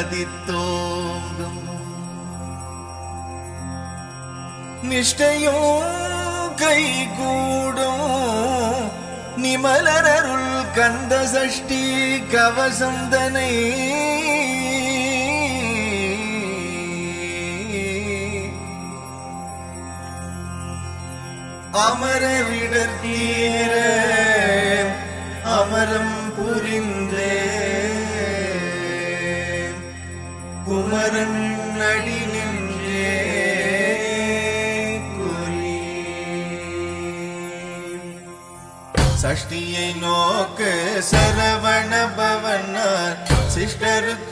மனதித்தோங்கும் நிஷ்டையும் கை கூடும் நிமலரருள் கந்த சஷ்டி கவசந்தனை அமரவிடர் தீர அமரம் புரிந்தே குமரன் அடி நின்றே சஷ்டியை நோக்கு சரவண பவனார் சிஸ்டருக்கு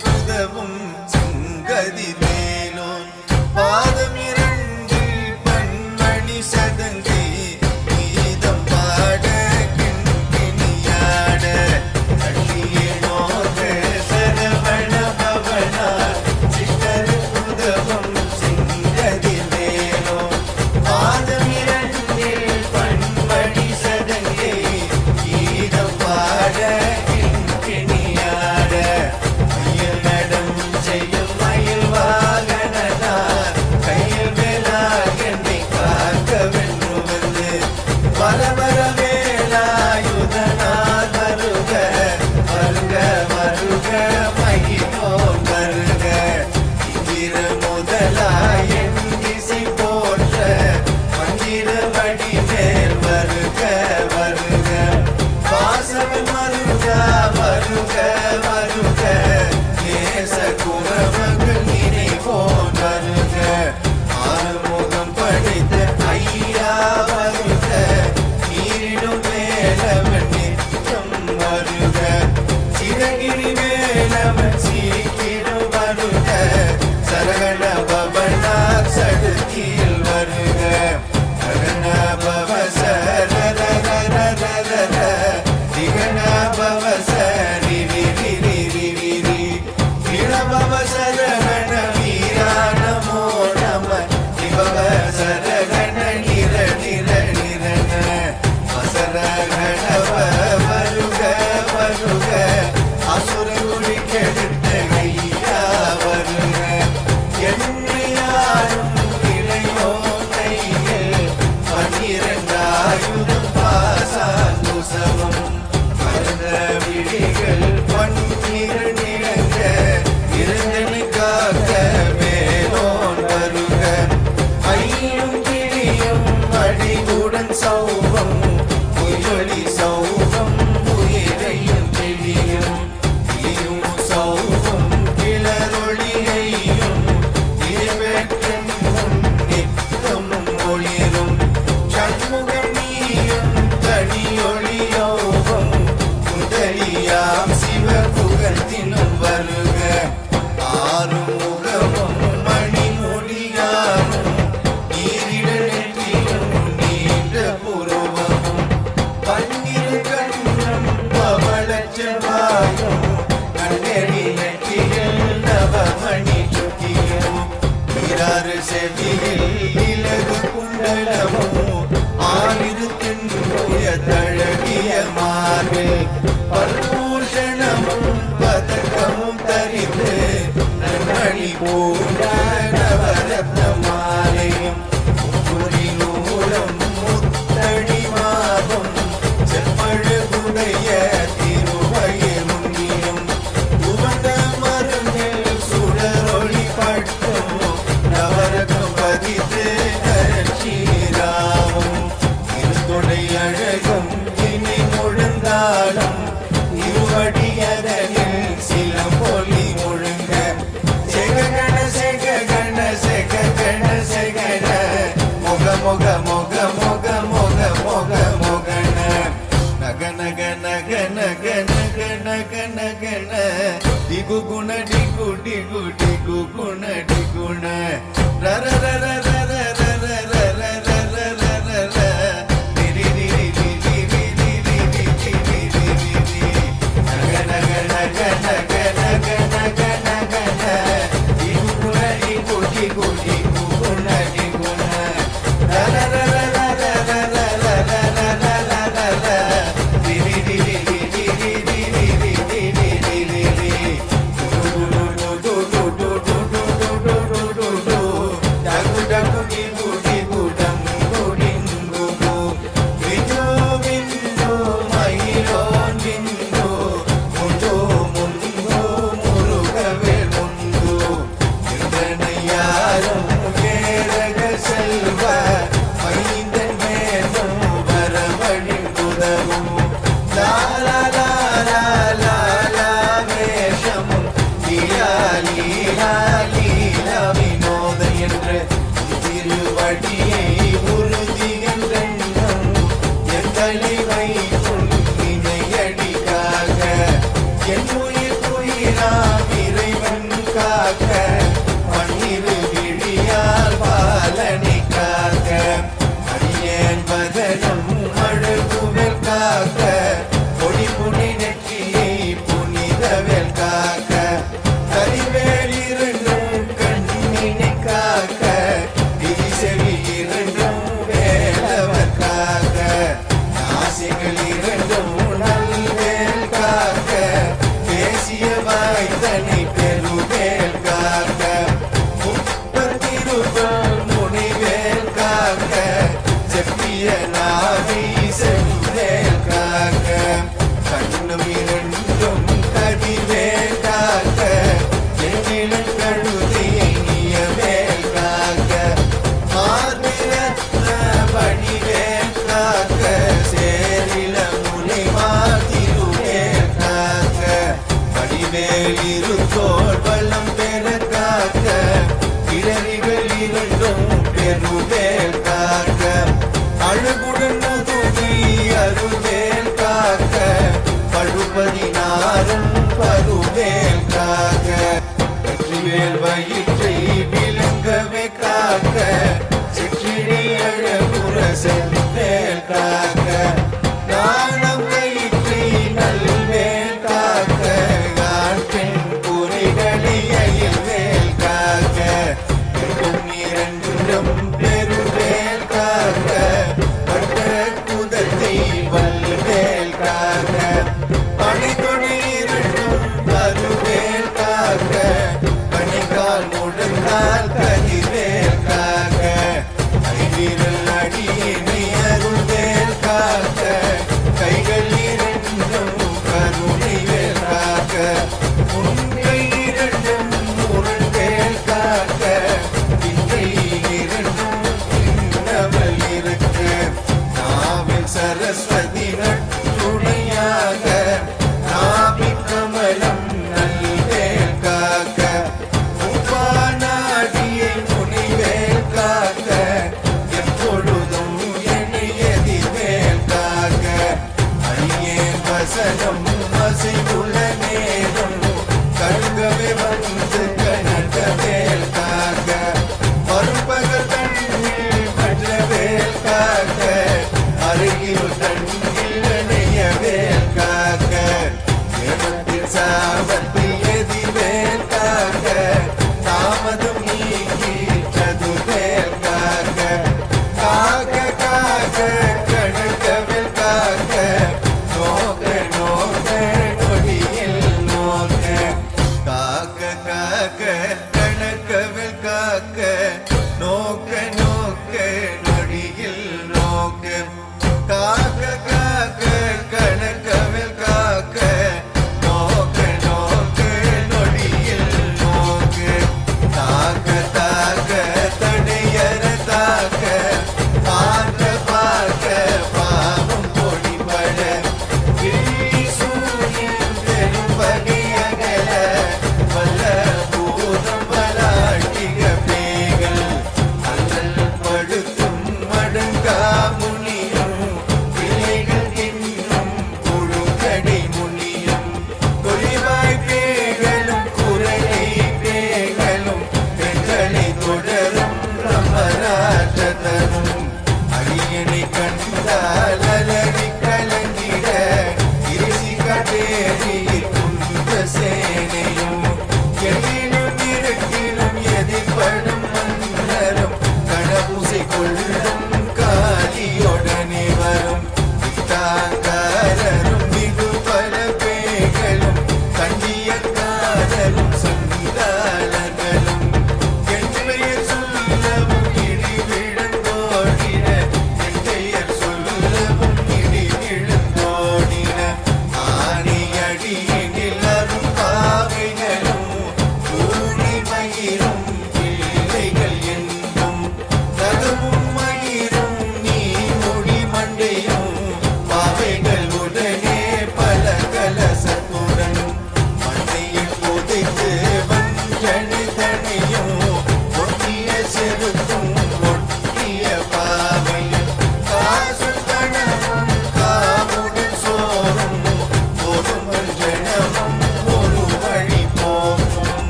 Yeah. டிகு குண டிகு டிகு டிகு குண டிகுண ரர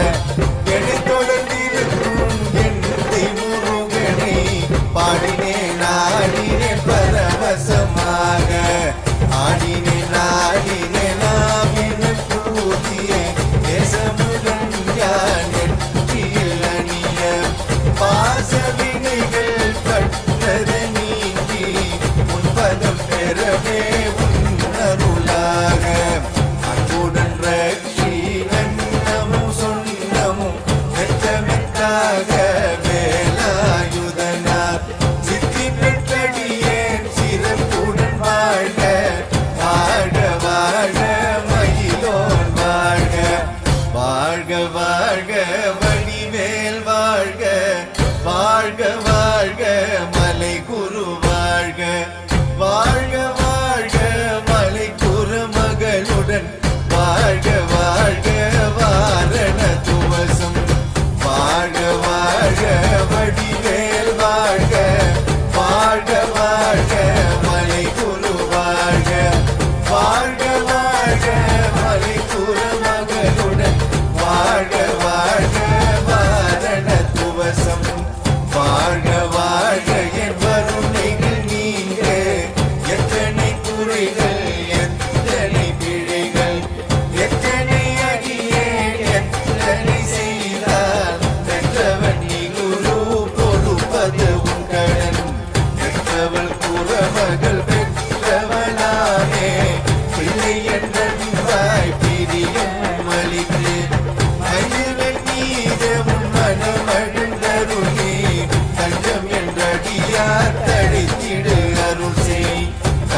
பாட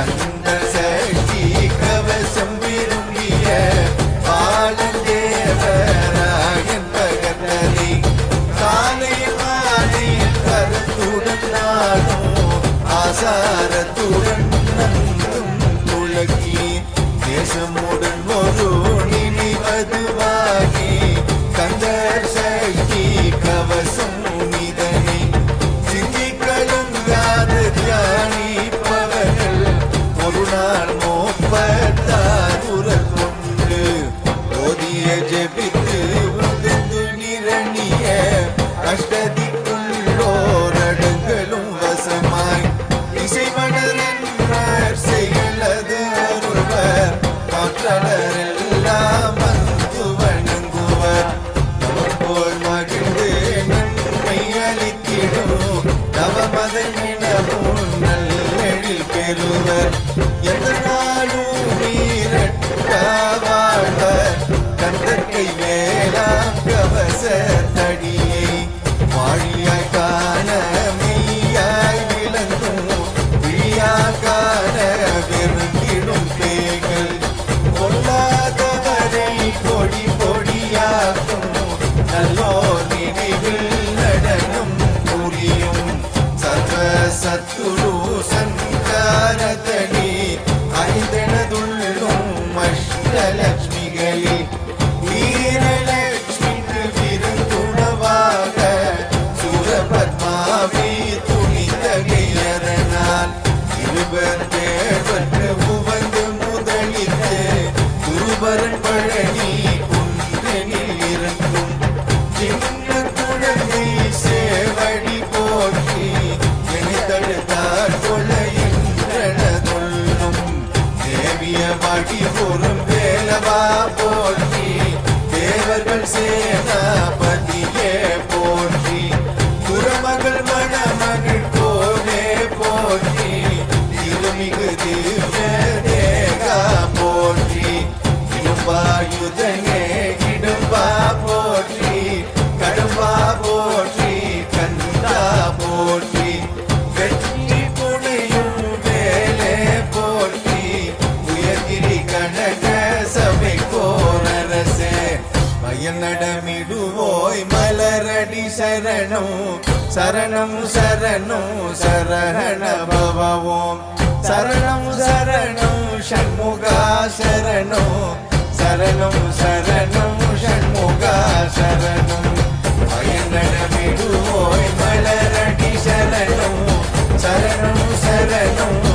that. நேசத்தடியை வாழியாய் காண மெய்யாய் விளங்கும் விழியாய் காண வெறுங்கிடும் பேய்கள். கொல்லாதவரை கொடி பொடியாக்கும். நல்லோர் நினைவில் நடனம் புரியும். சர்வ சத்துரு நடமிடுவோய் மலரடி சரணம் சரணம் சரணம் சரண பவவோம். சரணம் சரணம் ஷண்முகா சரணம் சரணம் சரணம் ஷண்முகா சரணம். பயனடமிடுவோய் மலரடி சரணம் சரணம் சரணம்